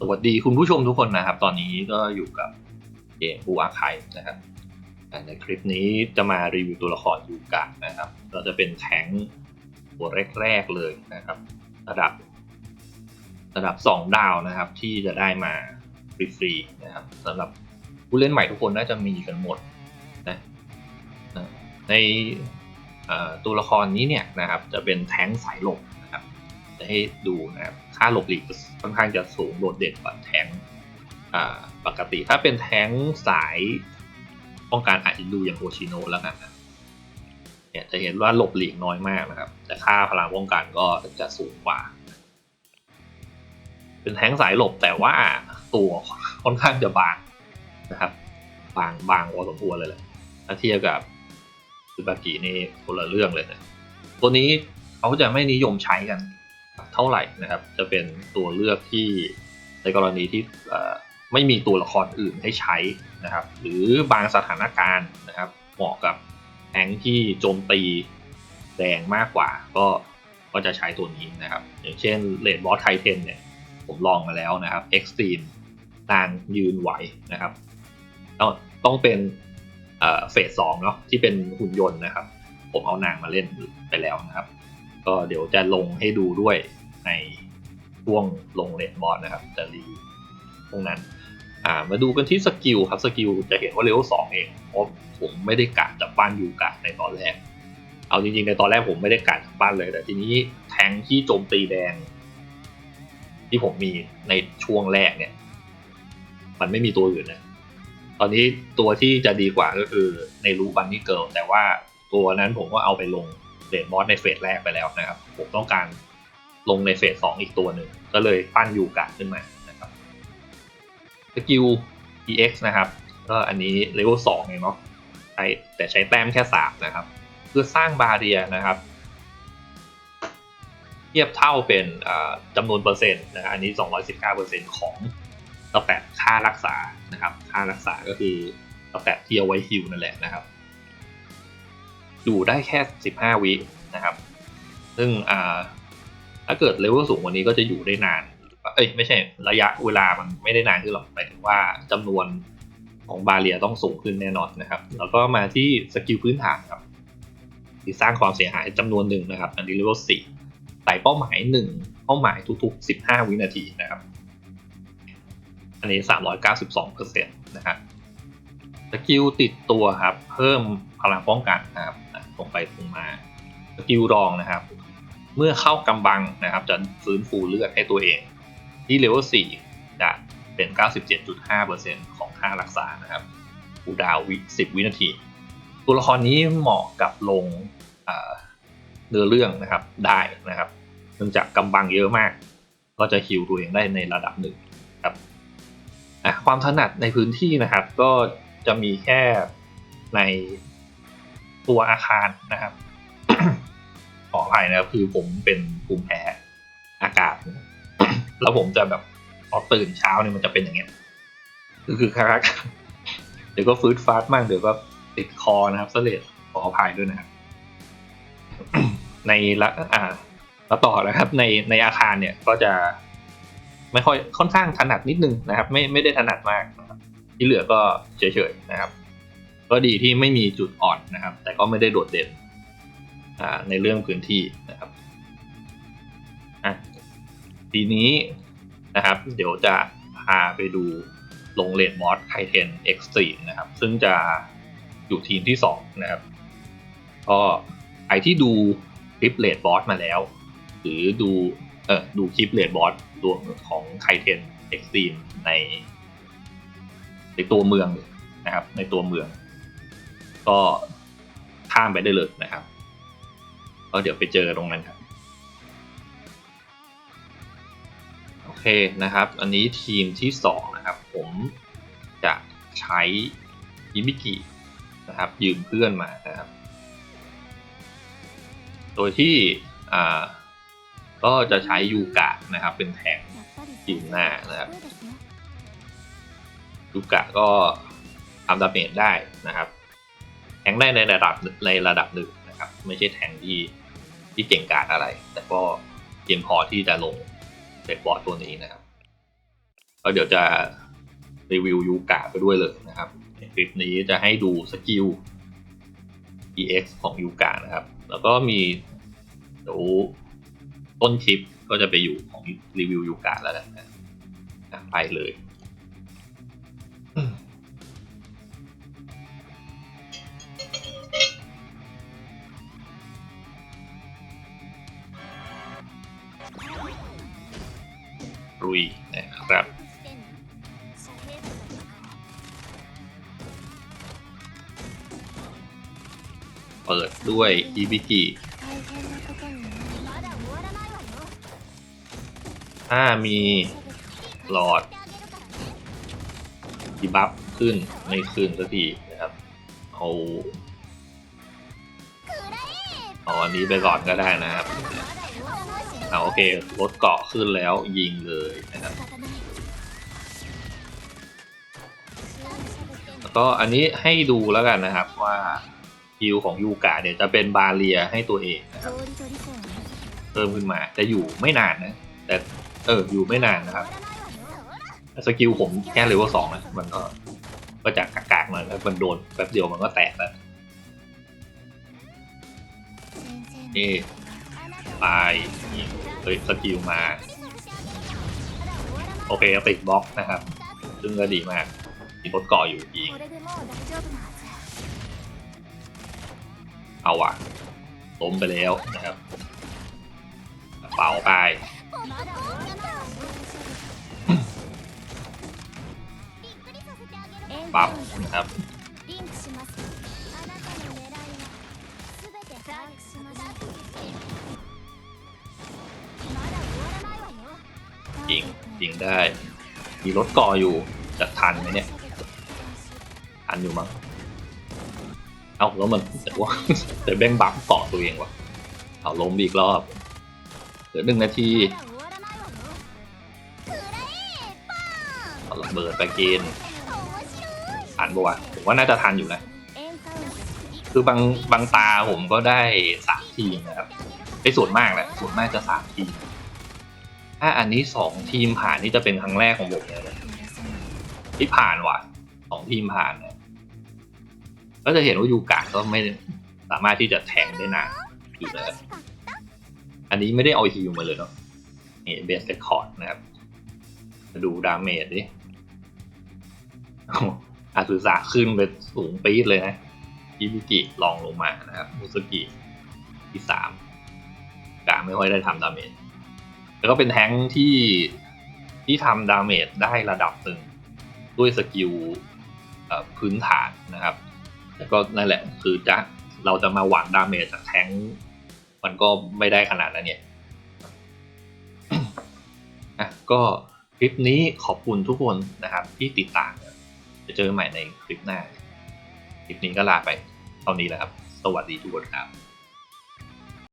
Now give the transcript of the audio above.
สวัสดีคุณผู้ชมทุกคนนะครับ ตอนนี้ก็อยู่กับเกมบูอาไคนะครับในคลิปนี้จะมารีวิวตัวละครยูกะนะครับเราจะเป็นแทงค์ตัวแรกๆเลยนะครับ ระดับ ระดับ 2 ดาวนะครับ ที่จะได้มาฟรีๆนะครับสำหรับผู้เล่นใหม่ทุกคนน่าจะมีกันหมดนะในตัวละครนี้เนี่ยนะครับ จะเป็นแทงสายหลบ ให้ดูนะครับค่าหลบหลีกค่อนข้างจะสูงโดดเด่นกว่าแทงปกติถ้าเป็นแทงสายป้องกันอาจจะดูอย่างโอชิโนะแล้วกันนะเนี่ยจะเห็นว่าหลบหลีกน้อยมากนะครับ แต่ค่าพลังป้องกันก็จะสูงกว่า เป็นแทงสายหลบแต่ว่าตัวค่อนข้างจะบางนะครับ บางบางพอสมควรเลยแหละถ้าเทียบกับซูบากินี่คนละเรื่องเลยนะตัวนี้เขาจะไม่นิยมใช้กัน เท่าไหร่นะครับ จะเป็นตัวเลือกที่ในกรณีที่ไม่มีตัวละครอื่นให้ใช้นะครับ หรือบางสถานการณ์นะครับเหมาะกับแทงค์ที่โจมตีแรงมากกว่าก็ก็จะใช้ตัวนี้นะครับ อย่างเช่นเลดบอสไทเทนเนี่ยผมลองมาแล้วนะครับเอ็กซ์ตรีมนางยืนไหวนะครับต้องต้องเป็นเฟสสองเนาะที่เป็นหุ่นยนต์นะครับ ผมเอานางมาเล่นไปแล้วนะครับ ก็เดี๋ยวจะลงให้ดูด้วยในช่วงลงเลนบอร์ดนะครับจะรีวิวตรงนั้นอ่ามาดูกันที่สกิลครับสกิลจะเห็นว่าเลเวลสองเองเพราะผมไม่ได้กะจากบ้านยูกะในตอนแรก เอาจริงๆในตอนแรกผมไม่ได้กะจากบ้านเลย แต่ทีนี้แทงที่โจมตีแดง ที่ผมมีในช่วงแรกเนี่ย มันไม่มีตัวอื่นนะตอนนี้ตัวที่จะดีกว่าก็คือในรูบันนี่เกิลแต่ว่าตัวนั้นผมก็เอาไปลง เดดบอสในเฟสแรกไปแล้วนะครับ ผมต้องการลงในเฟสสองอีกตัวหนึ่ง ก็เลยปั้นยูกะขึ้นมานะครับสกิล EX นะครับ ก็อันนี้เลเวลสองเองเนาะใช้แต่ใช้แต้มแค่สามนะครับ เพื่อสร้างบาเรียนะครับ เทียบเท่าเป็นจำนวนเปอร์เซ็นต์นะครับอันนี้ 219%ของสแตทค่ารักษานะครับ ค่ารักษาก็คือสแตทที่เอาไว้ฮิลนั่นแหละนะครับ อยู่ได้แค่ 15 วินะครับ ซึ่งอ่าถ้าเกิดเลเวลสูงกว่านี้ก็จะอยู่ได้นาน เอ้ยไม่ใช่ระยะเวลามันไม่ได้นานขึ้นหรอกหมายถึงว่าจำนวนของบาเรียต้องสูงขึ้นแน่นอนนะครับ แล้วก็มาที่สกิลพื้นฐานครับที่สร้างความเสียหายจำนวนหนึ่งนะครับ อันนี้เลเวลสี่ใส่เป้าหมายหนึ่งเป้าหมายทุกๆ 15 วินาทีนะครับ อันนี้ 392เปอร์เซ็นต์นะฮะสกิลติดตัวครับ เพิ่มพลังป้องกันนะครับอ ตรงไปตรงมาสกิลรองนะครับ เมื่อเข้ากำบังนะครับ จะฟื้นฟูเลือดให้ตัวเอง ที่เลเวล4จะเป็น 97.5%ของค่ารักษานะครับคูดาววิ10 วินาที ตัวละครนี้เหมาะกับลงเนื้อเรื่องนะครับได้นะครับเนื่องจากกำบังเยอะมาก ก็จะฮิวตัวเองได้ในระดับหนึ่งครับอะความถนัดในพื้นที่นะครับ ก็จะมีแค่ใน ตัวอาคารนะครับ ขออภัยนะครับคือผมเป็นภูมิแพ้อากาศ แล้วผมจะแบบพอตื่นเช้าเนี่ยมันจะเป็นอย่างเงี้ยก็คือคารักเดี๋ยวก็ฟืดฟาดมากเดี๋ยวก็ติดคอนะครับเสลดขออภัยด้วยนะครับในละอ่าแล้วต่อนะครับ ในในอาคารเนี่ยก็จะ ไม่ค่อยค่อนข้างถนัดนิดนึงนะครับ ไม่ไม่ได้ถนัดมากที่เหลือก็เฉยๆนะครับ ก็ดีที่ไม่มีจุดอ่อนนะครับ แต่ก็ไม่ได้โดดเด่นในเรื่องพื้นที่นะครับทีนี้นะครับ เดี๋ยวจะพาไปดูลงเลนบอสไคเทนเอ็กซ์ตรีนะครับ ซึ่งจะอยู่ทีมที่ 2 นะครับ ก็ใครที่ดูคลิปเลดบอสมาแล้ว หรือดูเออดูคลิปเลดบอสตัวของไคเทนเอ็กซ์ตรีในในตัวเมืองนะครับในตัวเมือง ก็ข้ามไปได้เลยนะครับ ก็เดี๋ยวไปเจอตรงนั้นครับ โอเคนะครับ อันนี้ทีมที่สองนะครับ ผมจะใช้อิมิกินะครับ ยืมเพื่อนมานะครับ โดยที่อ่าก็จะใช้ยูกะนะครับ เป็นแทงยืมหน้านะครับยูกะก็ทำดาเมจได้นะครับ งได้ในระดับในระดับหนึ่งนะครับ ไม่ใช่แทงที่ที่เก่งกาจอะไร แต่ก็เพียงพอที่จะลงเซตบอร์ดตัวนี้นะครับก็เดี๋ยวจะรีวิวยูกะไปด้วยเลยนะครับคลิปนี้จะให้ดูสกิล EX ของยูกะนะครับ แล้วก็มีเดี๋ยวต้นคลิปก็จะไปอยู่ของรีวิวยูกะแล้วกันนะไปเลยุยนะครับเปิดด้วยอีบิกิถ้ามีหลอดดีบัฟขึ้นในคืนสักทีนะครับ เอาเอาอันนี้ไปก่อนก็ได้นะครับ เอาโอเคลดเกาะขึ้นแล้วยิงเลยนะครับแล้วก็อันนี้ให้ดูแล้วกันนะครับว่าฮิวของยูกะเนี่ยจะเป็นบาเรียให้ตัวเองนะครับเพิ่มขึ้นมาแต่อยู่ไม่นานนะ แต่เอออยู่ไม่นานนะครับสกิลผมแค่เลเวลสองนะมันก็ก็จากกากๆหน่อยแล้วมันโดนแป๊บเดียวมันก็แตกแล้วนี่ ตายนี่เฮ้ยสกิลมา โอเคติดบล็อกนะครับ ซึ่งก็ดีมากมีรถเก่ออยู่ยิงเอาว่ะล้มไปแล้วนะครับกระเป๋าไปปรับนะครับ ยิงได้ มีรถก่ออยู่จะทันไหมเนี่ย ทันอยู่มั้ง เอ้าแล้วมันแต่ว่าแต่แบงบัฟเกาะตัวเองวะเอาล้มอีกรอบเหลือหนึ่งนาทีเอาระเบิดไปกินทันปะวะผมว่าน่าจะทันอยู่นะคือบางบางตาผมก็ได้สามทีนะครับไอ้ส่วนมากแหละส่วนมากจะสามที ถ้าอันนี้สองทีมผ่านนี่จะเป็นครั้งแรกของผมเลยนะที่ผ่านว่ะสองทีมผ่านนะก็จะเห็นว่ายูกะก็ไม่สามารถที่จะแทงได้นานอยู่นะครับอันนี้ไม่ได้เอาฮิวมาเลยเนาะนี่เบสเ c คคอร์ดนะครับมาดูดาเมจดิอาสุสะขึ้นไปสูงปี๊ดเลยนะอิบิกิลองลงมานะครับมุสกิที่สามกะไม่ค่อยได้ทำดาเมจ แล้วก็เป็นแท้งที่ที่ทำดาเมจได้ระดับหนึ่งด้วยสกิลพื้นฐานนะครับ แล้วก็นั่นแหละคือจะเราจะมาหวังดาเมจจากแท้งมันก็ไม่ได้ขนาดนั้นเนี่ยอะก็คลิปนี้ขอบคุณทุกคนนะครับที่ติดตามจะเจอใหม่ในคลิปหน้า คลิปนี้ก็ลาไปเท่านี้แหละครับ สวัสดีทุกคนครับ